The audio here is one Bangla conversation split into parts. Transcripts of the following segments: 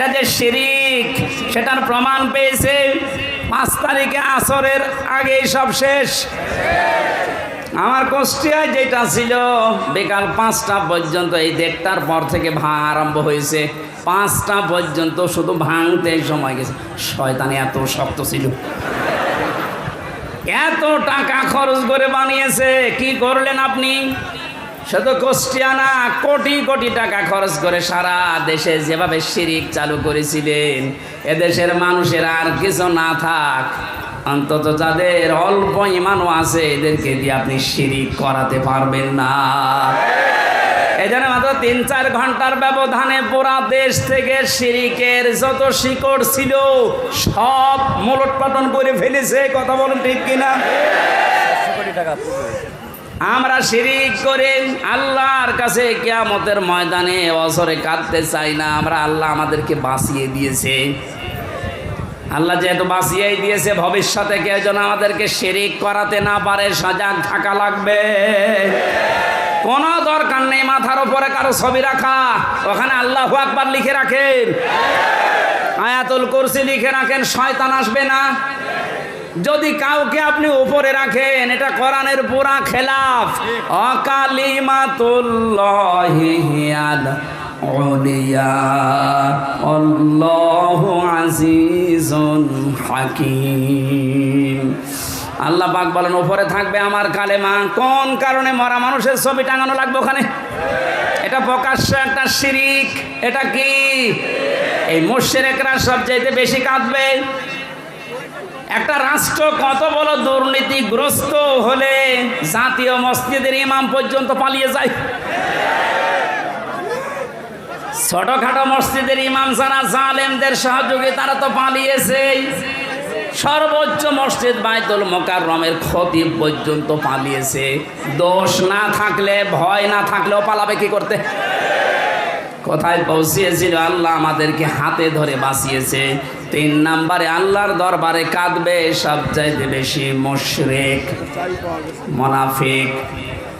এটা যে শিরিক, সেটার প্রমাণ পেয়েছে পাঁচ তারিখে আসরের আগেই সব শেষ। আমার কুষ্টিয়ায় যেটা ছিল, বিকাল পাঁচটা পর্যন্ত, এই দেড়টার পর থেকে ভাঙ আরম্ভ হয়েছে। পাঁচটা পর্যন্ত শুধু ভাঙতে সময় গেছে। শয়তানি এত শক্ত ছিল। এত টাকা খরচ করে বানিয়েছে, কি করলেন আপনি? শুধু কুষ্টিয়া না কোটি কোটি টাকা খরচ করে সারা দেশে যেভাবে শিরিক চালু করেছিলেন, এদেশের মানুষের আর কিছু না থাক। অন্তত যাদের অল্প ইমানও আছে, এদেরকে দিয়ে আপনি শিরিক করাতে পারবেন না। এই জন্য মাত্র তিন চার ঘণ্টার ব্যবধানে পুরা দেশ থেকে শিরিকের যত শিকড় ছিল, সব পাটন করে ফেলেছে। কথা বলুন ঠিক কিনা? আমরা শিরিক করে আল্লাহর কাছে কেয়ামতের ময়দানে অসরে কাঁদতে চাই না, আমরা আল্লাহ আমাদেরকে বাঁচিয়ে দিয়েছে। আল্লাহ যেহেতু বাঁচিয়েই দিয়েছে, ভবিষ্যতে কেউ যেন আমাদেরকে শিরিক করাতে না পারে, সজাগ থাকা লাগবে। কোনো দরকার নেই মাথার উপরে কারও ছবি রাখা, ওখানে আল্লাহ আকবার লিখে রাখেন। আয়াতুল কুরসি লিখে রাখেন, শয়তান আসবে না। যদি কাউকে আপনি উপরে রাখেন, এটা কোরআনের পুরা খেলাফ। অকালিমাতুল্লাহিয়াল উলিয়া। আল্লাহু আজিজুন হাকিম। আল্লাহ পাক বলেন, উপরে থাকবে আমার কালেমা। কোন কারণে মরা মানুষের ছবি টাঙানো লাগবে ওখানে? এটা প্রকাশ্য একটা শিরিক। এটা কি? এই মোশেরেকরা সবচাইতে বেশি কাঁদবে। একটা রাষ্ট্র কত বড় দুর্নীতিগ্রস্ত হলে জাতীয় মসজিদের ইমাম পর্যন্ত পালিয়ে যায়। ছোটখাটো মসজিদের ইমাম যারা জালেমদের সহযোগী, তারা তো পালিয়েছে। সর্বোচ্চ মসজিদ বাইতুল মোকাররমের ক্ষতি পর্যন্ত পালিয়েছে। দোষ না থাকলে, ভয় না থাকলেও পালাবে কি করতে? কোথায় পৌঁছিয়েছিল আল্লাহ আমাদেরকে হাতে ধরে বাঁচিয়েছে। তিন নাম্বারে আল্লাহর দরবারে কাঁদবে, সবচাইতে বেশি মুশরিক, মোনাফিক।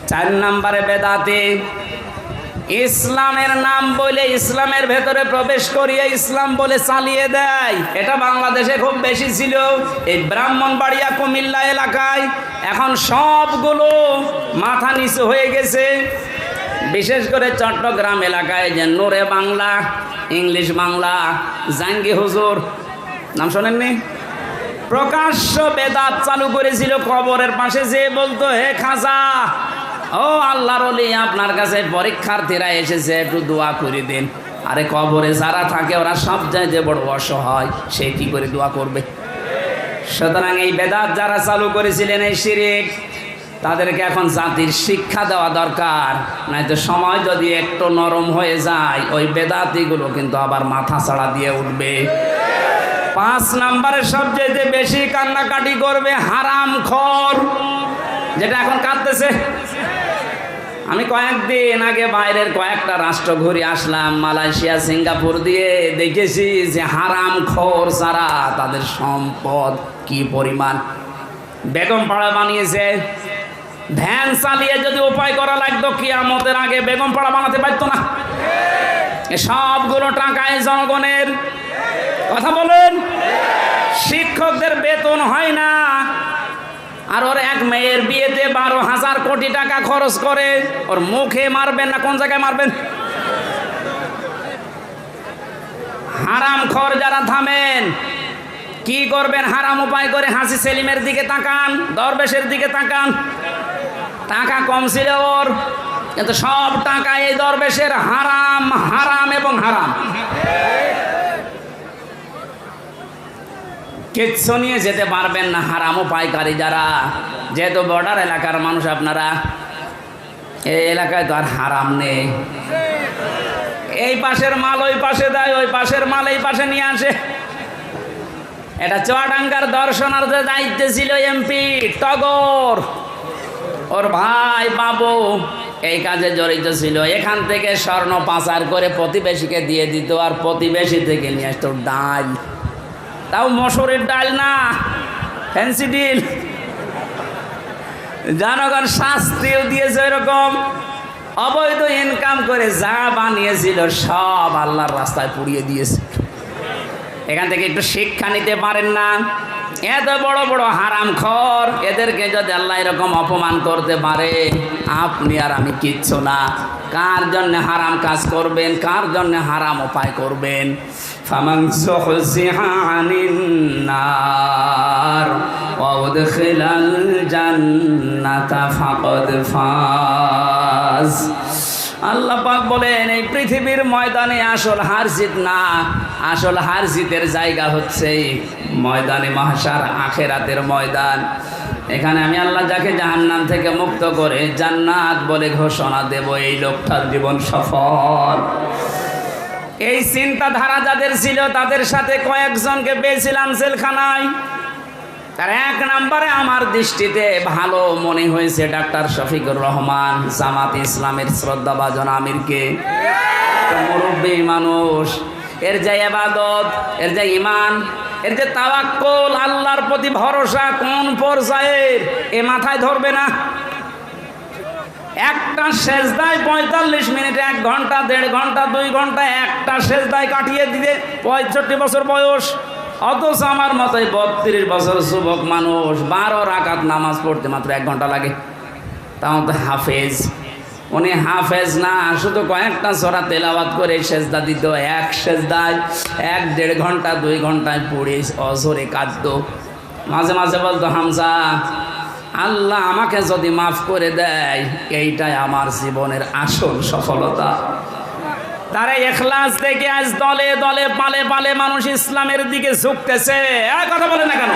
চার নাম্বারে বেদাতে, ইসলামের নাম বলে ইসলামের ভেতরে প্রবেশ করিয়ে ইসলাম বলে চালিয়ে দেয়। এটা বাংলাদেশে খুব বেশি ছিল, এই ব্রাহ্মণবাড়িয়া, কুমিল্লা এলাকায়। এখন সবগুলো মাথা নিচু হয়ে গেছে। বিশেষ করে চট্টগ্রাম এলাকায় যে নোরে বাংলা, ইংলিশ বাংলা জাঙ্গি হুজুর, নাম শোনেননি? প্রকাশ্য বেদাত চালু করেছিল কবরের পাশে, যে বলতো, হে খাজা, ও আল্লাহর অলি আপনার কাছে পরীক্ষার্থীরা এসেছে, একটু দোয়া করে দিন। আরে কবরে যারা থাকে, ওরা সব যায় যে বড় অসহায়, সে কি করে দোয়া করবে? সুতরাং এই বেদাত যারা চালু করেছিলেন, এই শিরিক তাদেরকে এখন জাতির শিক্ষা দেওয়া দরকার। নয়তো সময় যদি একটু নরম হয়ে যায়, ওই বেদাতিগুলো কিন্তু আবার মাথা ছাড়া দিয়ে উঠবে। পাঁচ নাম্বারে সবচেয়ে বেশি কান্নাকাটি করবে হারাম খর, যেটা এখন কাঁদতেছে। আমি কয়েকদিন আগে বাইরের কয়েকটা রাষ্ট্র ঘুরে আসলাম, মালয়েশিয়া, সিঙ্গাপুর দিয়ে দেখেছি যে হারাম খোর ছাড়া তাদের সম্পদ কি পরিমাণ। বেগম পাড়া বানিয়েছে। ভ্যান চালিয়ে যদি উপায় করা লাগতো, কিয়ামতের আগে বেগম পাড়া বানাতে পারতো না। সবগুলো টাকায় জনগণের কথা বলেন। শিক্ষকদের বেতন হয় না। আর ওর এক মেয়ের বিয়েতে বারো হাজার কোটি টাকা খরচ করে, ওর মুখে মারবেন না, কোন জায়গায় মারবেন? হারাম খর যারা থামেন, কি করবেন? হারাম উপায় করে হাসি সেলিমের দিকে তাকান, দরবেশের দিকে তাকান। টাকা কম ছিল ওর। কিন্তু সব টাকা এই দরবেশের হারাম হারাম এবং হারাম। কিচ্ছু নিয়ে যেতে পারবেন না হারামও পাইকারি যারা। যেহেতু বর্ডার এলাকার মানুষ আপনারা, এই এলাকায় তো আর হারাম নেই। এই পাশের মাল, ওই পাশে দেয়, ওই পাশের মাল এই পাশে নিয়ে আসে। এটা চুয়াডাঙ্গার দর্শনার্থের দায়িত্বে ছিল এমপি, টগর। ওর ভাই বাবু, এই কাজে জড়িত ছিল। এখান থেকে স্বর্ণ পাচার করে প্রতিবেশীকে দিয়ে দিত আর প্রতিবেশী থেকে নিয়ে আসতো ডাল। তাও মসুরের ডাল না ফ্যান্সি ডিল জনগণ শাস্তিও দিয়েছে এরকম অবৈধ ইনকাম করে যা বানিয়েছিল সব আল্লাহর রাস্তায় পুড়িয়ে দিয়েছে। এখান থেকে একটু শিক্ষা নিতে পারেন না। এত বড় বড় হারাম খর। এদেরকে যদি আল্লাহ এরকম অপমান করতে পারে, আপনি আর আমি কিচ্ছু না। কার জন্য হারাম কাজ করবেন, কার জন্য হারাম উপায় করবেন? ফামান আল্লাহ পাক বলেন, এই পৃথিবীর ময়দানে আসল হার জিত না, আসল হার জিতের জায়গা হচ্ছে ময়দানে মহাসার আখেরাতের ময়দান। এখানে আমি আল্লাহ যাকে জাহান্নাম থেকে মুক্ত করে জান্নাত বলে ঘোষণা দেব, এই লোকটার জীবন সফল। এই চিন্তাধারা যাদের ছিল, তাদের সাথে কয়েকজনকে পেয়েছিলাম জেলখানায়। তার এক নম্বরে আমার দৃষ্টিতে ভালো মনে হয়েছে ডাক্তার শফিকুর রহমান, জামাত ইসলামের শ্রদ্ধাভাজন আমিরকে মুরব্বী মানুষ, এর যে এবাদত, এর যে ইমান এর যে তাওয়াক্কল, আল্লাহর প্রতি ভরসা কোন পর্যায়ের? এ মাথায় ধরবে না। একটা সেজদায় পঁয়তাল্লিশ মিনিট এক ঘণ্টা, দেড় ঘণ্টা, দুই ঘণ্টা একটা সেজদায় কাটিয়ে দিতে পঁয়ষট্টি বছর বয়স। অথচ আমার মতোই বত্রিশ বছর যুবক মানুষ বারো রাকাত নামাজ পড়তে মাত্র এক ঘণ্টা লাগে। তাও তো হাফেজ। উনি হাফেজ না, শুধু কয়েকটা সরা তেলাওয়াত করে সেজদা দিত, এক সেজদায় এক দেড় ঘণ্টা, দুই ঘন্টায় পড়ে অঝরে কাঁদত। মাঝে মাঝে বলতো হামসা আল্লাহ আমাকে যদি মাফ করে দেয়, এইটাই আমার জীবনের আসল সফলতা। তারা এখলাস থেকে আজ দলে দলে, পালে পালে মানুষ ইসলামের দিকে ঝুঁকতেছে। কথা বলে না কেন?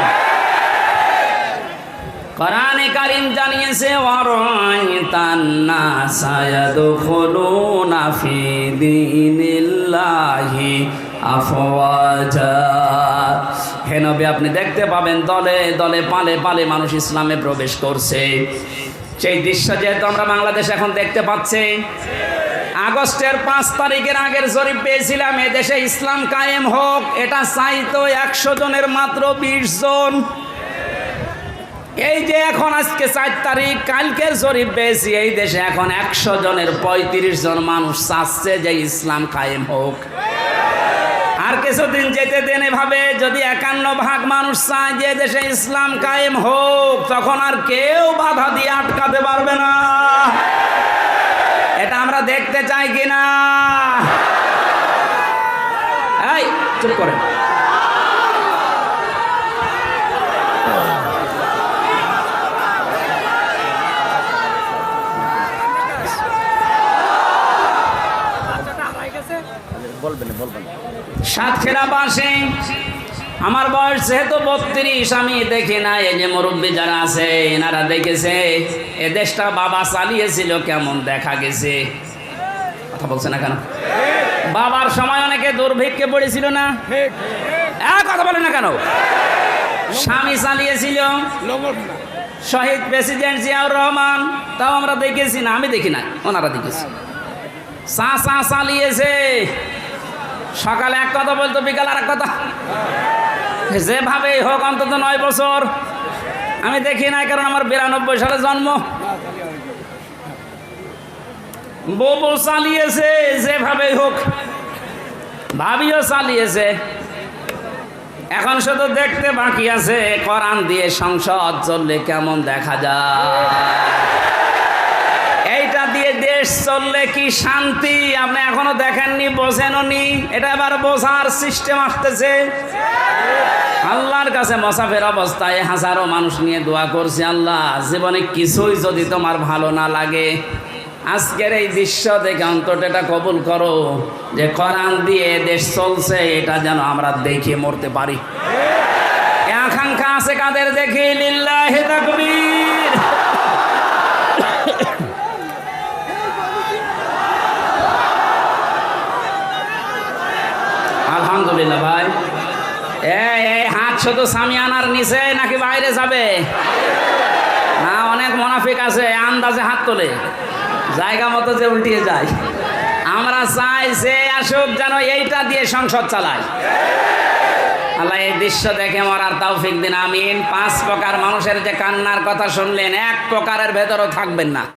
কোরআনে কারিম জানিয়েছে হে আপনি দেখতে পাবেন দলে দলে, পালে পালে মানুষ ইসলামে প্রবেশ করছে। সেই দৃশ্য যেহেতু আমরা বাংলাদেশ এখন দেখতে পাচ্ছি আগস্টের পাঁচ তারিখের আগের জরিপ পেয়েছিলাম এদেশে ইসলাম কায়েম হোক, এটা চাইতো একশো জনের মাত্র বিশ জন। এই যে এখন আজকে চার তারিখ, কালকের জরিপ পেয়েছি, এই দেশে এখন একশো জনের পঁয়ত্রিশ জন মানুষ চাচ্ছে যে ইসলাম কায়েম হোক। আর কিছুদিন যেতে দেন এভাবে, যদি একান্ন ভাগ মানুষ চায় যে দেশে ইসলাম কায়েম হোক, তখন আর কেউ বাধা দিয়ে আটকাতে পারবে না। দেখতে চাই কিনা? এই, চুপ করেন সাতক্ষীরাবাসী আমার বয়স যেহেতু বত্রিশ, আমি দেখি না এই যে মুরব্বী যারা আছে, এনারা দেখেছে, এ দেশটা বাবা চালিয়েছিল, কেমন দেখা গেছে। কথা বলছে না কেন? বাবার সময় অনেকে দুর্ভিক্ষে পড়েছিল না? কথা বলে না কেন? স্বামী চালিয়েছিল। শহীদ প্রেসিডেন্ট জিয়াউর রহমান, তাও আমরা দেখেছি না, আমি দেখি না, ওনারা দেখেছি। চা চা চালিয়েছে। সকালে এক কথা বলতো, বিকাল আর এক কথা। যেভাবে হোক, অন্তত নয় বছর। আমি দেখি না কারণ আমার বিরানব্বই সালে জন্ম। বউ চালিয়েছে যেভাবে হোক। ভাবিও চালিয়েছে। এখন শুধু দেখতে বাকি আছে, কোরআন দিয়ে সংসদ চললে কেমন দেখা যায়? এইটা দিয়ে দেশ চললে কি শান্তি? আপনি এখনও দেখেননি, বোঝেনও নি। এটা এবার বোঝার সিস্টেম আসতেছে। আল্লাহর কাছে মসাফের অবস্থায় হাজারো মানুষ নিয়ে দোয়া করছে, আল্লাহ, জীবনে কিছুই যদি তোমার ভালো না লাগে আজকের এই দৃশ্য দেখে অন্তত এটা কবুল করো যে কোরআন দিয়ে দেশ চলছে, এটা যেন আমরা দেখে মরতে পারি। আকাঙ্ক্ষা আছে কাদের দেখি? লিল্লাহে তাকবীর। আলহামদুলিল্লাহ ভাই। এই হাত শুধু সামিয়ানার নিচে নাকি বাইরে যাবে? না, অনেক মোনাফিক আছে, আন্দাজে হাত তোলে। জায়গা মতো যে উল্টিয়ে যায়। আমরা চাই সে আসুক যেন এইটা দিয়ে সংসদ চালায়। আল্লাহ এই দৃশ্য দেখে মরার তৌফিক দিন, আমিন। পাঁচ প্রকার মানুষের যে কান্নার কথা শুনলেন, এক প্রকারের ভেতরও থাকবেন না।